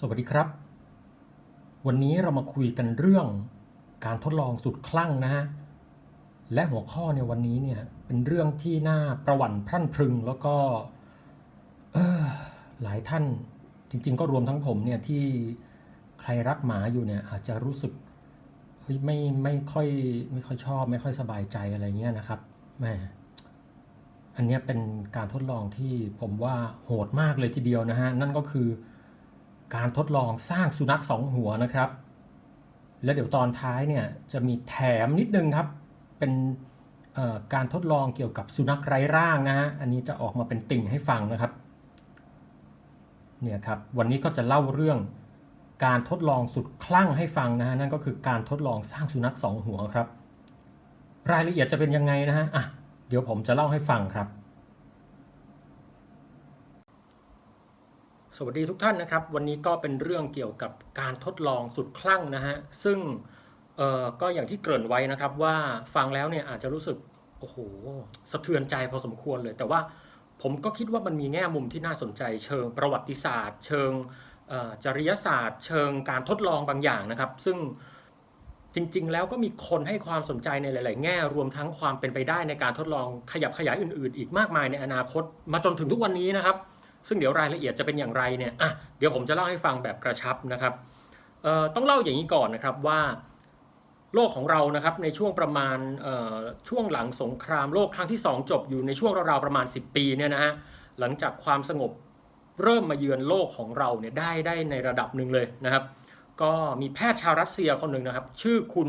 สวัสดีครับ วันนี้เรามาคุยกันเรื่องการทดลองสุดคลั่งนะฮะ และหัวข้อในวันนี้เนี่ยเป็นเรื่องที่น่าประหวั่นพรั่นพรึงแล้วก็หลายท่านจริง ๆ ก็รวมทั้งผมเนี่ยที่ใครรักหมาอยู่เนี่ยอาจจะรู้สึกเฮ้ยไม่ไม่ค่อยไม่ค่อยชอบ ไม่ค่อยสบายใจอะไรเงี้ยนะครับแม่อันนี้เป็นการทดลองที่ผมว่าโหดมากเลยทีเดียวนะฮะนั่นก็คือ การทดลองสร้างสุนัขสองหัวนะครับ แล้วเดี๋ยวตอนท้ายเนี่ยจะมีแถมนิดนึงครับ เป็นการทดลองเกี่ยวกับสุนัขไร้ร่างนะฮะ อันนี้จะออกมาเป็นติ่งให้ฟังนะครับ เนี่ยครับ วันนี้ก็จะเล่าเรื่องการทดลองสุดคลั่งให้ฟังนะฮะ นั่นก็คือการทดลองสร้างสุนัขสองหัวครับ รายละเอียดจะเป็นยังไงนะฮะ อะ เดี๋ยวผมจะเล่าให้ฟังครับ สวัสดีทุกท่านนะครับ วันนี้ก็เป็นเรื่องเกี่ยวกับการทดลองสุดคลั่งนะฮะ ซึ่งเอ่อก็อย่างที่เกริ่นไว้นะครับว่าฟังแล้วเนี่ยอาจจะรู้สึก โอ้โห สะเทือนใจพอสมควรเลย แต่ว่าผมก็คิดว่ามันมีแง่มุมที่น่าสนใจ เชิงประวัติศาสตร์ เชิงจริยศาสตร์ เชิงการทดลองบางอย่างนะครับ ซึ่งจริง ๆ แล้วก็มีคนให้ความสนใจในหลาย ๆ แง่ รวมทั้งความเป็นไปได้ในการทดลองขยับขยายอื่น ๆ อีกมากมายในอนาคต มาจนถึงทุกวันนี้นะครับ ซึ่งเดี๋ยวรายละเอียดจะเป็นอย่างไรเนี่ยอะเดี๋ยวผมจะเล่าให้ฟังแบบกระชับนะครับเอ่อต้องเล่าอย่างนี้ก่อนนะครับว่าโลกของเรานะครับในช่วงประมาณช่วงหลังสงครามโลกครั้งที่ 2 จบอยู่ในช่วงราวๆประมาณ 10 ปีเนี่ยนะฮะหลังจากความสงบเริ่มมาเยือนโลกของเราเนี่ยได้ได้ในระดับหนึ่งเลยนะครับ ก็มีแพทย์ชาวรัสเซียคนหนึ่งนะครับ ชื่อคุณ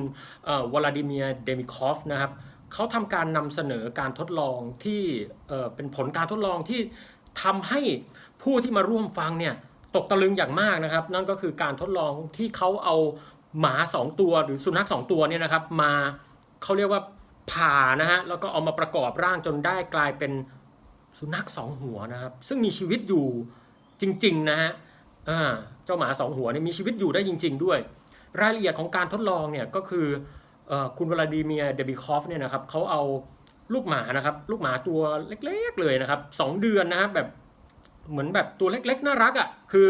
วลาดิเมียเดมิคอฟนะครับเขาทำการนำเสนอการทดลองที่เป็นผลการทดลองที่ ทำให้ผู้ที่มาร่วมฟังเนี่ยตกตะลึงอย่างมากนะครับ นั่นก็คือการทดลองที่เขาเอาหมา 2 ตัวหรือสุนัข 2 ตัวเนี่ยนะครับ มาเขาเรียกว่าผ่านะฮะแล้วก็เอามาประกอบร่างจนได้กลายเป็นสุนัขสองหัวนะครับ ซึ่งมีชีวิตอยู่จริงๆนะฮะเจ้าหมาสองหัวเนี่ยมีชีวิตอยู่ได้จริง ๆ ด้วย รายละเอียดของการทดลองเนี่ยก็คืออคุณวลาดิเมียร์เดบิคอฟเนี่ยนะครับเขาเอา ลูกหมานะครับ ลูกหมาตัวเล็กๆเลยนะครับสองเดือนนะครับแบบเหมือนแบบตัวเล็กๆ น่ารักอะ่ะคือ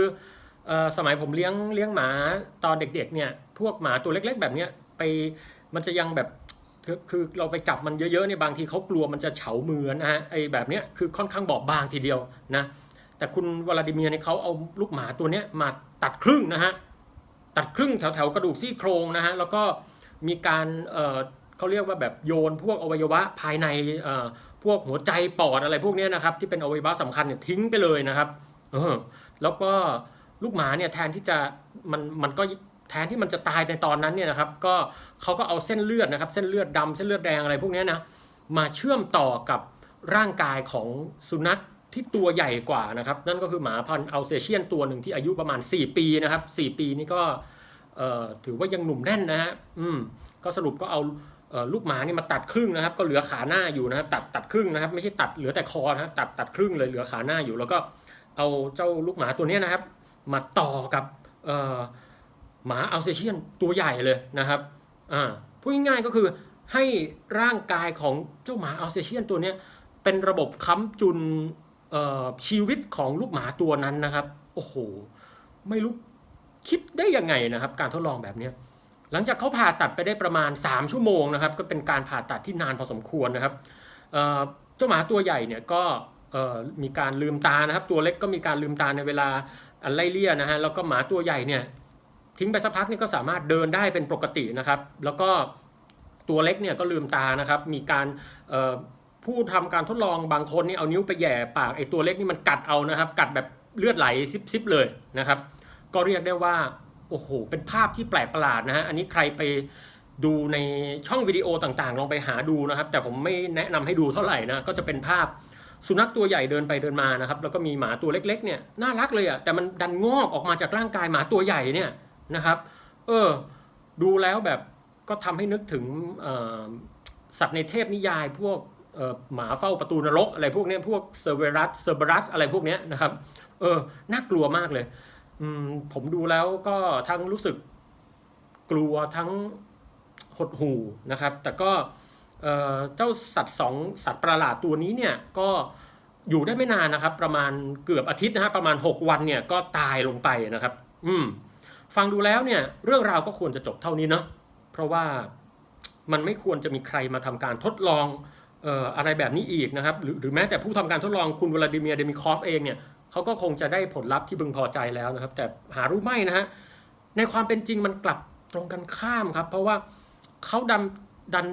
อสมัยผมเลี้ยงเลี้ยงหมาตอนเด็กๆเนี่ยพวกหมาตัวเล็ก ๆ แบบเนี้ยไปมันจะยังแบบคือเราไปจับมันเยอะๆเนี่ยบางทีเขากลัวมันจะเฉามือนะฮะไอ้แบบเนี้ยคือค่อนข้างบอบบางทีเดียวนะแต่คุณวลาดิเมียร์เนี่ยเขาเอาลูกหมาตัวเนี้ยมาตัดครึ่งนะฮะตัดครึ่งแถวแถวๆกระดูกซี่โครงนะฮะแล้วก็มีการ เขาเรียกว่าแบบโยนพวกอวัยวะภายในพวกหัวใจปอดอะไรพวกนี้นะครับที่เป็นอวัยวะสำคัญเนี่ยทิ้งไปเลยนะครับเออแล้วก็ลูกหมาเนี่ยแทนที่จะมันมันก็แทนที่มันจะตายในตอนนั้นเนี่ยนะครับ ก็เขาก็เอาเส้นเลือดนะครับ เส้นเลือดดำเส้นเลือดแดงอะไรพวกนี้นะมาเชื่อมต่อกับร่างกายของสุนัขที่ตัวใหญ่กว่านะครับ นั่นก็คือหมาพันธุ์อัลเซเชียนตัวหนึ่งที่อายุประมาณ 4 ปีนะครับ 4 ปีนี่ก็ถือว่ายังหนุ่มแน่นนะฮะอืมก็สรุปก็เอา ลูกหมานี่มาตัดครึ่งนะครับ ก็เหลือขาหน้าอยู่นะครับตัดตัดครึ่งนะครับ ไม่ใช่ตัดเหลือแต่คอนะฮะตัดตัดครึ่งเลยเหลือขาหน้าอยู่ แล้วก็เอาเจ้าลูกหมาตัวนี้นะครับ มาต่อกับหมาอัลเซเชียนตัวใหญ่เลยนะครับอ่าพูดง่ายๆก็คือให้ร่างกายของเจ้าหมาอัลเซเชียนตัวนี้เป็นระบบค้ำจุนชีวิตของลูกหมาตัวนั้นนะครับ โอ้โห ไม่รู้คิดได้ยังไงนะครับ การทดลองแบบนี้ หลังจากเขาผ่าตัดไปได้ประมาณ 3 ชั่วโมงนะครับ ก็เป็นการผ่าตัดที่นานพอสมควรนะครับเจ้าหมาตัวใหญ่เนี่ยก็มีการลืมตานะครับ ตัวเล็กก็มีการลืมตาในเวลาอันไล่เลี่ยนะฮะแล้วก็หมาตัวใหญ่เนี่ยทิ้งไปสักพักนี่ก็สามารถเดินได้เป็นปกตินะครับ แล้วก็ตัวเล็กเนี่ยก็ลืมตานะครับ มีการผู้ทำการทดลองบางคนนี่เอานิ้วไปแย่ปากไอ้ตัวเล็กนี่มันกัดเอานะครับ กัดแบบเลือดไหลซิบๆเลยนะครับ ก็เรียกได้ว่า โอ้โห เป็นภาพที่แปลกประหลาดนะฮะ อันนี้ใครไปดูในช่องวิดีโอต่างๆ ลองไปหาดูนะครับ แต่ผมไม่แนะนำให้ดูเท่าไหร่นะ ก็จะเป็นภาพสุนัขตัวใหญ่เดินไปเดินมานะครับ แล้วก็มีหมาตัวเล็ก ๆ เนี่ยน่ารักเลยอะ่ะ แต่มันดันงอกออกมาจากร่างกายหมาตัวใหญ่เนี่ยนะครับ เออ ดูแล้วแบบก็ทำให้นึกถึงสัตว์ในเทพนิยายพวกหมาเฝ้าประตูนรกอะไรพวกนี้พวกเซเวรัสเซอร์เบรัสอะไรพวกนี้นะครับ เออ น่ากลัวมากเลย อืมผมดูแล้วก็ทั้งรู้สึกกลัวทั้งหดหู่นะครับ แต่ก็เจ้าสัตว์สองสัตว์ประหลาดตัวนี้เนี่ยก็อยู่ได้ไม่นานนะครับ ประมาณเกือบอาทิตย์นะฮะประมาณ 6 วันเนี่ยก็ตายลงไปนะครับ อืมฟังดูแล้วเนี่ยเรื่องราวก็ควรจะจบเท่านี้เนาะเพราะว่ามันไม่ควรจะมีใครมาทำการทดลองอออะไรแบบนี้อีกนะครับ หรือหรือแม้แต่ผู้ทำการทดลองคุณวลาดิเมียร์เดมิคอฟเองเนี่ย เขาก็คงจะได้ผลลัพธ์ที่พึงพอใจแล้วนะครับ แต่หารู้ไหมนะฮะในความเป็นจริงมันกลับตรงกันข้ามครับ เพราะว่าเขาดันดัน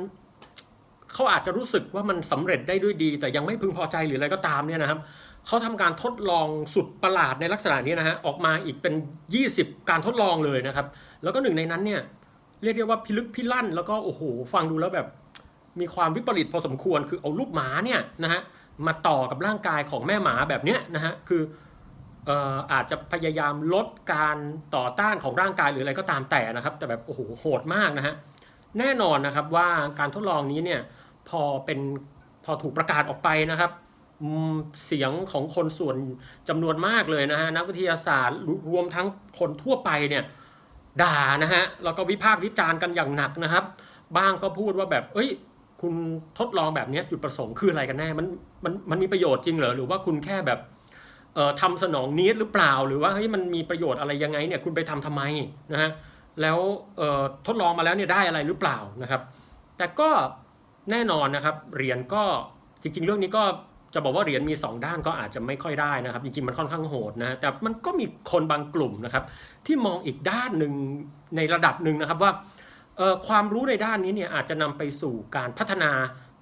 เขาอาจจะรู้สึกว่ามันสำเร็จได้ด้วยดี แต่ยังไม่พึงพอใจหรืออะไรก็ตามเนี่ยนะครับเขาทำการทดลองสุดประหลาดในลักษณะนี้นะฮะออกมาอีกเป็น 20 การทดลองเลยนะครับ แล้วก็หนึ่งในนั้นเนี่ยเรียกได้ว่าพิลึกพิลั่น แล้วก็โอ้โห ฟังดูแล้วแบบมีความวิปริตพอสมควรคือเอาลูกหมาเนี่ยนะฮะ มาต่อกับร่างกายของแม่หมาแบบเนี้ยนะฮะคือเอ่อาจจะพยายามลดการต่อต้านของร่างกายหรืออะไรก็ตามแต่นะครับ แต่แบบโอ้โหโหดมากนะฮะแน่นอนนะครับว่าการทดลองนี้เนี่ยพอเป็นพอถูกประกาศออกไปนะครับเสียงของคนส่วนจำนวนมากเลยนะฮะนักวิทยาศาสตร์รวมทั้งคนทั่วไปเนี่ยด่านะฮะแล้วก็วิพากษ์วิจารณ์กันอย่างหนักนะครับ บ้างก็พูดว่าแบบเอ้ย คุณทดลองแบบนี้จุดประสงค์คืออะไรกันแน่มันมันมันมีประโยชน์จริงเหรอหรือว่าคุณแค่แบบเอ่อทำสนองนิดหรือเปล่า หรือว่าเฮ้ยมันมีประโยชน์อะไรยังไงเนี่ยคุณไปทำทำไมนะฮะแล้วเอ่อทดลองมาแล้วเนี่ยได้อะไรหรือเปล่านะครับ แต่ก็แน่นอนนะครับเหรียญก็จริง ๆ เรื่องนี้ก็จะบอกว่าเหรียญมี 2 ด้านก็อาจจะไม่ค่อยได้นะครับ จริงๆมันค่อนข้างโหดนะแต่มันก็มีคนบางกลุ่มนะครับ ที่มองอีกด้านหนึ่งในระดับหนึ่งนะครับว่า ความรู้ในด้านนี้เนี่ยอาจจะนำไปสู่การพัฒนา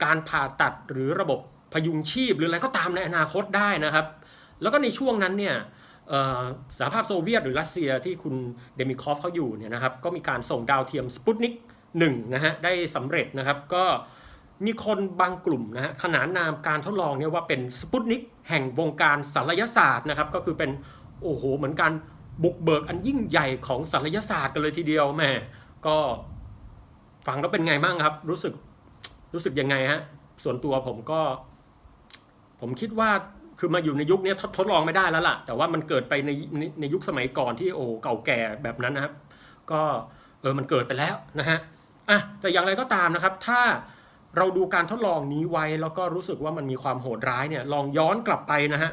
การผ่าตัดหรือระบบพยุงชีพ หรืออะไรก็ตามในอนาคตได้นะครับ แล้วก็ในช่วงนั้นเนี่ยสหภาพโซเวียตหรือรัสเซียที่คุณเดมิคอฟเขาอยู่เนี่ยนะครับก็มีการส่งดาวเทียมสปุตนิก1นะฮะได้สำเร็จนะครับก็มีคนบางกลุ่มนะฮะขนานนามการทดลองเนี่ยว่าเป็นสปุตนิกแห่งวงการศัลยศาสตร์นะครับก็คือเป็นโอ้โหเหมือนการบุกเบิกอันยิ่งใหญ่ของศัลยศาสตร์กันเลยทีเดียวแม่ก็ ฟังแล้วเป็นไงบ้างครับ รู้สึกรู้สึกยังไงฮะ ส่วนตัวผมก็ ผมคิดว่าคือมาอยู่ในยุคนี้ทดทดลองไม่ได้แล้วล่ะ แต่ว่ามันเกิดไปในในในยุคสมัยก่อนที่โอ้เก่าแก่แบบนั้นนะครับ ก็เออมันเกิดไปแล้วนะฮะอะแต่อย่างไรก็ตามนะครับ ถ้าเราดูการทดลองนี้ไว้แล้วก็รู้สึกว่ามันมีความโหดร้ายเนี่ยลองย้อนกลับไปนะฮะ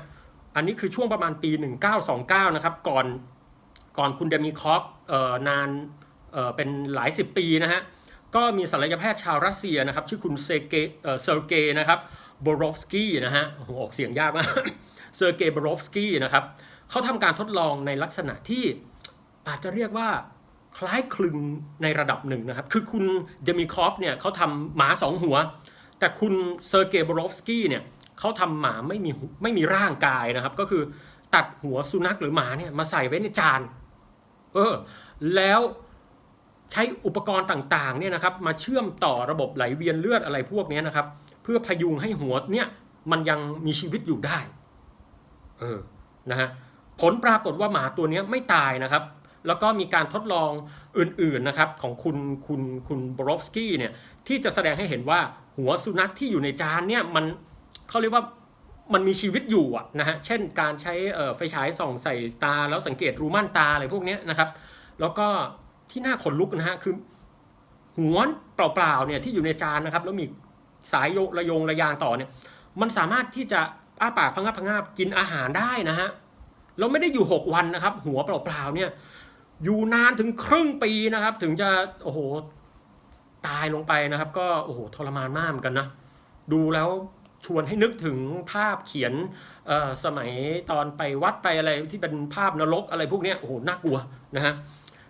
อันนี้คือช่วงประมาณปี 1929 นะครับ ก่อนก่อนคุณเดมิคอฟเอ่อนานเอ่อเป็นหลายสิบปีนะฮะ ก็มีศัลยแพทย์ชาวรัสเซียนะครับ ชื่อคุณเซเกเอ่อเซอร์เกย์นะครับบรอฟสกี้นะฮะออกเสียงยากมากเซอร์เกย์บรอฟสกี้นะครับเขาทำการทดลองในลักษณะที่อาจจะเรียกว่าคล้ายคลึงในระดับหนึ่งนะครับ คือคุณเดมิคอฟเนี่ยเขาทำหมาสองหัว แต่คุณเซอร์เกย์บรอฟสกี้เนี่ยเขาทำหมาไม่มีไม่มีร่างกายนะครับ ก็คือตัดหัวสุนัขหรือหมาเนี่ยมาใส่ไว้ในจาน เออ แล้ว ใช้อุปกรณ์ต่างๆเนี่ยนะครับมาเชื่อมต่อระบบไหลเวียนเลือดอะไรพวกนี้นะครับ เพื่อพยุงให้หัวเนี่ยมันยังมีชีวิตอยู่ได้เออนะฮะผลปรากฏว่าหมาตัวนี้ไม่ตายนะครับ แล้วก็มีการทดลองอื่นๆนะครับของคุณคุณคุณบรอฟสกี้เนี่ยที่จะแสดงให้เห็นว่าหัวสุนัขที่อยู่ในจานเนี่ยมันเขาเรียกว่ามันมีชีวิตอยู่อะนะฮะ เช่นการใช้ไฟฉายส่องใส่ตาแล้วสังเกตรูม่านตาอะไรพวกนี้นะครับ แล้วก็ ที่น่าขนลุกนะฮะคือหัวเปล่าๆเนี่ยที่อยู่ในจานนะครับ แล้วมีสายโยระยงระยางต่อเนี่ย มันสามารถที่จะอ้าปากพังงาบพังงาบกินอาหารได้นะฮะแล้วไม่ได้อยู่ 6 วันนะครับ หัวเปล่าๆเนี่ย อยู่นานถึงครึ่งปีนะครับ ถึงจะโอ้โหตายลงไปนะครับ ก็โอ้โหทรมานมากเหมือนกันนะดูแล้วชวนให้นึกถึงภาพเขียนสมัยตอนไปวัดไปอะไรที่เป็นภาพนรกอะไรพวกนี้โอ้โหน่ากลัวนะฮะ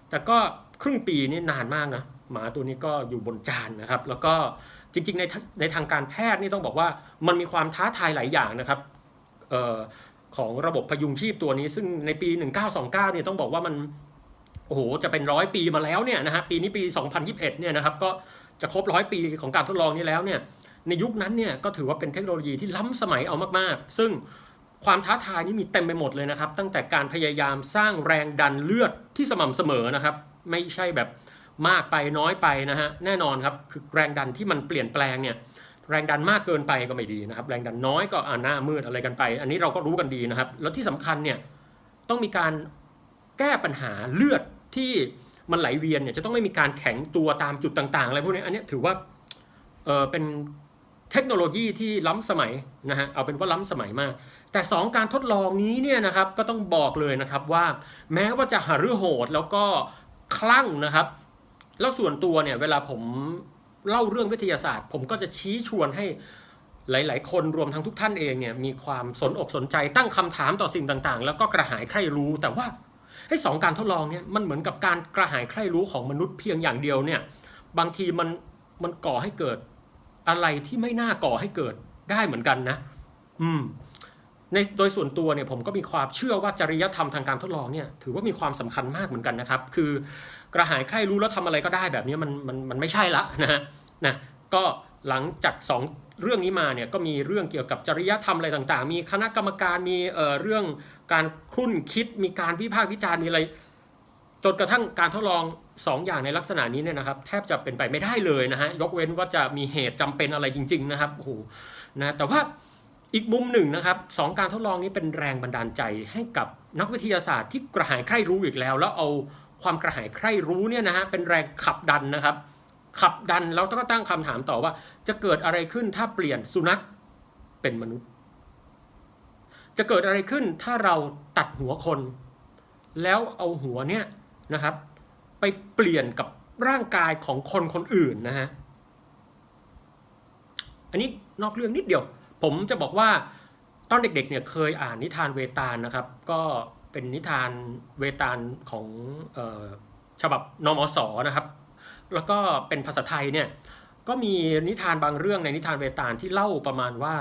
แต่ก็ ครึ่งปีนี่นานมากนะหมาตัวนี้ก็อยู่บนจานนะครับ แล้วก็จริงๆในทาในทางการแพทย์นี่ต้องบอกว่ามันมีความท้าทายหลายอย่างนะครับออของระบบพยุงชีพตัวนี้ ซึ่งในปี 1929เนี่ยต้องบอกว่ามันโอ้โหจะเป็นร้อยปีมาแล้วเนี่ยนะฮะปีนี้ปี 2021เนี่ยนะครับก็จะครบร้อยปีของการทดลองนี้แล้วเนี่ยในยุคนั้นเนี่ยก็ถือว่าเป็นเทคโนโลยีที่ล้ำสมัยเอามากๆ ซึ่งความท้าทายนี่มีเต็มไปหมดเลยนะครับ ตั้งแต่การพยายามสร้างแรงดันเลือดที่สม่ำเสมอนะครับ ไม่ใช่แบบมากไปน้อยไปนะฮะแน่นอนครับคือแรงดันที่มันเปลี่ยนแปลงเนี่ยแรงดันมากเกินไปก็ไม่ดีนะครับ แรงดันน้อยก็อ่าหน้ามืดอะไรกันไป อันนี้เราก็รู้กันดีนะครับ แล้วที่สำคัญเนี่ยต้องมีการแก้ปัญหาเลือดที่มันไหลเวียนเนี่ยจะต้องไม่มีการแข็งตัวตามจุดต่างๆอะไรพวกนี้อันนี้ถือว่าเออเป็นเทคโนโลยีที่ล้ำสมัยนะฮะเอาเป็นว่าล้ำสมัยมาก แต่ 2 การทดลองนี้เนี่ยนะครับก็ต้องบอกเลยนะครับว่า แม้ว่าจะหฤโหดแล้วก็ คลั่งนะครับ แล้วส่วนตัวเนี่ยเวลาผมเล่าเรื่องวิทยาศาสตร์ ผมก็จะชี้ชวนให้หลาย ๆ คนรวมทั้งทุกท่านเองเนี่ยมีความสนอกสนใจตั้งคำถามต่อสิ่งต่าง ๆ แล้วก็กระหายใคร่รู้ แต่ว่าไอ้สองการทดลองเนี่ยมันเหมือนกับการกระหายใคร่รู้ของมนุษย์เพียงอย่างเดียวเนี่ยบางทีมันมันก่อให้เกิดอะไรที่ไม่น่าก่อให้เกิดได้เหมือนกันนะ อืม ในโดยส่วนตัวเนี่ยผมก็มีความเชื่อว่าจริยธรรมทางการทดลองเนี่ยถือว่ามีความสำคัญมากเหมือนกันนะครับ คือกระหายใคร่รู้แล้วทำอะไรก็ได้แบบนี้มันมันมันไม่ใช่ละนะฮะนะก็หลังจากสองเรื่องนี้มาเนี่ยก็มีเรื่องเกี่ยวกับจริยธรรมอะไรต่างๆ มีคณะกรรมการมีเอ่อเรื่องการครุ่นคิดมีการวิพากษ์วิจารณ์มีอะไรจนกระทั่งการทดลองสองอย่างในลักษณะนี้เนี่ยนะครับ แทบจะเป็นไปไม่ได้เลยนะฮะยกเว้นว่าจะมีเหตุจำเป็นอะไรจริง ๆ นะครับโอ้โหนะแต่ว่า อีกมุมหนึ่งนะครับสองการทดลองนี้เป็นแรงบันดาลใจให้กับนักวิทยาศาสตร์ที่กระหายใคร่รู้อีกแล้ว แล้วเอาความกระหายใคร่รู้เนี่ยนะฮะเป็นแรงขับดันนะครับ ขับดันแล้วก็ตั้งคำถามต่อว่า จะเกิดอะไรขึ้นถ้าเปลี่ยนสุนัขเป็นมนุษย์ จะเกิดอะไรขึ้นถ้าเราตัดหัวคน แล้วเอาหัวเนี่ยนะครับ ไปเปลี่ยนกับร่างกายของคนคนอื่นนะฮะอันนี้นอกเรื่องนิดเดียว ผมจะบอกว่าตอนเด็กๆเนี่ยเคยอ่านนิทานเวตาลนะครับ ก็เป็นนิทานเวตาลของออฉบับนมสนะครับ แล้วก็เป็นภาษาไทยเนี่ยก็มีนิทานบางเรื่องในนิทานเวตาลที่เล่าประมาณว่า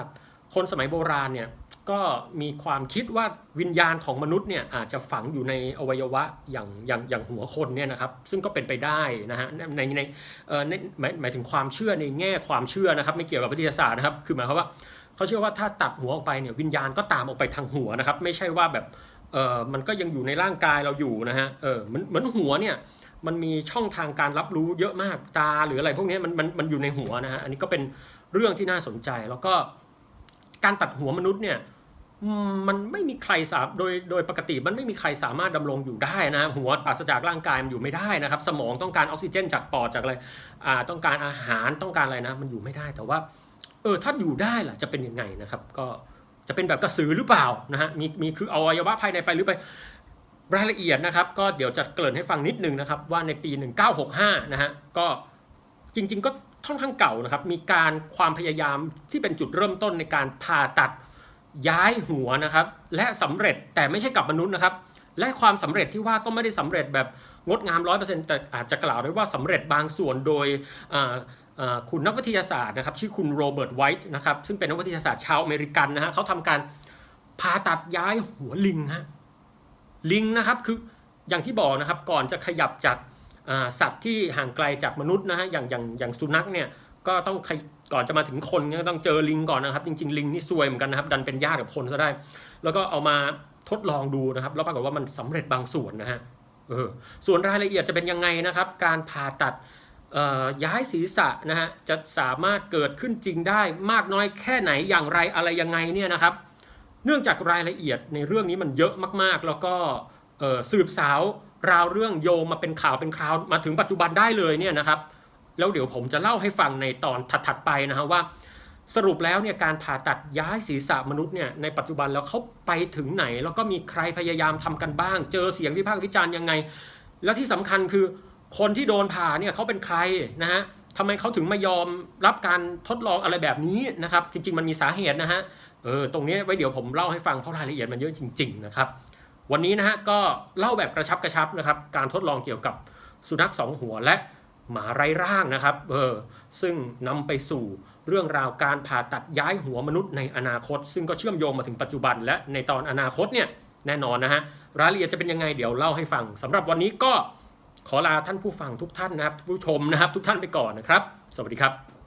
คนสมัยโบราณเนี่ยก็มีความคิดว่าวิญญาณของมนุษย์เนี่ยอาจจะฝังอยู่ในอวัยวะอย่างอย่างอย่างหัวคนเนี่ยนะครับ ซึ่งก็เป็นไปได้นะฮะในในเอ่อในหมายหมายถึงความเชื่อในแง่ความเชื่อนะครับ ไม่เกี่ยวกับวิทยาศาสตร์นะครับ คือหมายความว่า เขาเชื่อว่าถ้าตัดหัวออกไปเนี่ยวิญญาณก็ตามออกไปทางหัวนะครับ ไม่ใช่ว่าแบบเออมันก็ยังอยู่ในร่างกายเราอยู่นะฮะเออเหมือนเหมือนหัวเนี่ยมันมีช่องทางการรับรู้เยอะมากตาหรืออะไรพวกนี้มันมันมันอยู่ในหัวนะฮะอันนี้ก็เป็นเรื่องที่น่าสนใจแล้วก็การตัดหัวมนุษย์เนี่ยมมันไม่มีใครสามโดยโดยปกติมันไม่มีใครสามารถดำรงอยู่ได้นะหัวปราศจากร่างกายมันอยู่ไม่ได้นะครับ สมองต้องการออกซิเจนจากปอดจากอะไรอ่าต้องการอาหารต้องการอะไรนะ มันอยู่ไม่ได้แต่ว่า เออถ้าอยู่ได้ล่ะจะเป็นยังไงนะครับ ก็จะเป็นแบบกระสือหรือเปล่านะฮะมีมีคือเอาอวัยวะภายในไปหรือไปรายละเอียดนะครับ ก็เดี๋ยวจะเกริ่นให้ฟังนิดนึงนะครับ ว่าในปี 1965 นะฮะก็จริง ๆ ก็ค่อนข้างเก่านะครับ มีการความพยายามที่เป็นจุดเริ่มต้นในการผ่าตัดย้ายหัวนะครับ และสำเร็จแต่ไม่ใช่กับมนุษย์นะครับ และความสำเร็จที่ว่าก็ไม่ได้สำเร็จแบบงดงาม100%แต่อาจจะกล่าวได้ว่าสำเร็จบางส่วนโดยอ่า คุณนักวิทยาศาสตร์นะครับชื่อคุณโรเบิร์ตไวท์นะครับซึ่งเป็นนักวิทยาศาสตร์ชาวอเมริกันนะฮะเขาทำการผ่าตัดย้ายหัวลิงฮะลิงนะครับคืออย่างที่บอกนะครับก่อนจะขยับจากสัตว์ที่ห่างไกลจากมนุษย์นะฮะอย่างอย่างอย่างสุนัขเนี่ยก็ต้องก่อนจะมาถึงคนเนี่ยก็ต้องเจอลิงก่อนนะครับ จริง ๆ ลิงนี่ซวยเหมือนกันนะครับ ดันเป็นญาติกับคนซะได้ แล้วก็เอามาทดลองดูนะครับ แล้วปรากฏว่ามันสำเร็จบางส่วนนะฮะเออส่วนรายละเอียดจะเป็นยังไงนะครับ การผ่าตัด ย้ายศีรษะนะฮะจะสามารถเกิดขึ้นจริงได้มากน้อยแค่ไหนอย่างไรอะไรยังไงเนี่ยนะครับ เนื่องจากรายละเอียดในเรื่องนี้มันเยอะมากๆ แล้วก็สืบสาวราวเรื่องโยงมาเป็นข่าวเป็นคราวมาถึงปัจจุบันได้เลยเนี่ยนะครับแล้วเดี๋ยวผมจะเล่าให้ฟังในตอนถัดๆไปนะฮะว่า สรุปแล้วเนี่ยการผ่าตัดย้ายศีรษะมนุษย์เนี่ยในปัจจุบันแล้วเขาไปถึงไหน แล้วก็มีใครพยายามทำกันบ้าง เจอเสียงวิพากษ์วิจารณ์ยังไง แล้วที่สำคัญคือ คนที่โดนผ่าเนี่ยเขาเป็นใครนะฮะทำไมเขาถึงไม่ยอมรับการทดลองอะไรแบบนี้นะครับ จริง ๆ มันมีสาเหตุนะฮะเออตรงนี้ไว้เดี๋ยวผมเล่าให้ฟังเพราะรายละเอียดมันเยอะจริง ๆ นะครับ วันนี้นะฮะก็เล่าแบบกระชับกระชับนะครับ การทดลองเกี่ยวกับสุนัขสองหัวและหมาไร้ร่างนะครับเออซึ่งนำไปสู่เรื่องราวการผ่าตัดย้ายหัวมนุษย์ในอนาคต ซึ่งก็เชื่อมโยงมาถึงปัจจุบัน และในตอนอนาคตเนี่ยแน่นอนนะฮะรายละเอียดจะเป็นยังไงเดี๋ยวเล่าให้ฟังสำหรับวันนี้ก็ ขอลาท่านผู้ฟังทุกท่านนะครับผู้ชมนะครับ ทุกท่านไปก่อนนะครับ สวัสดีครับ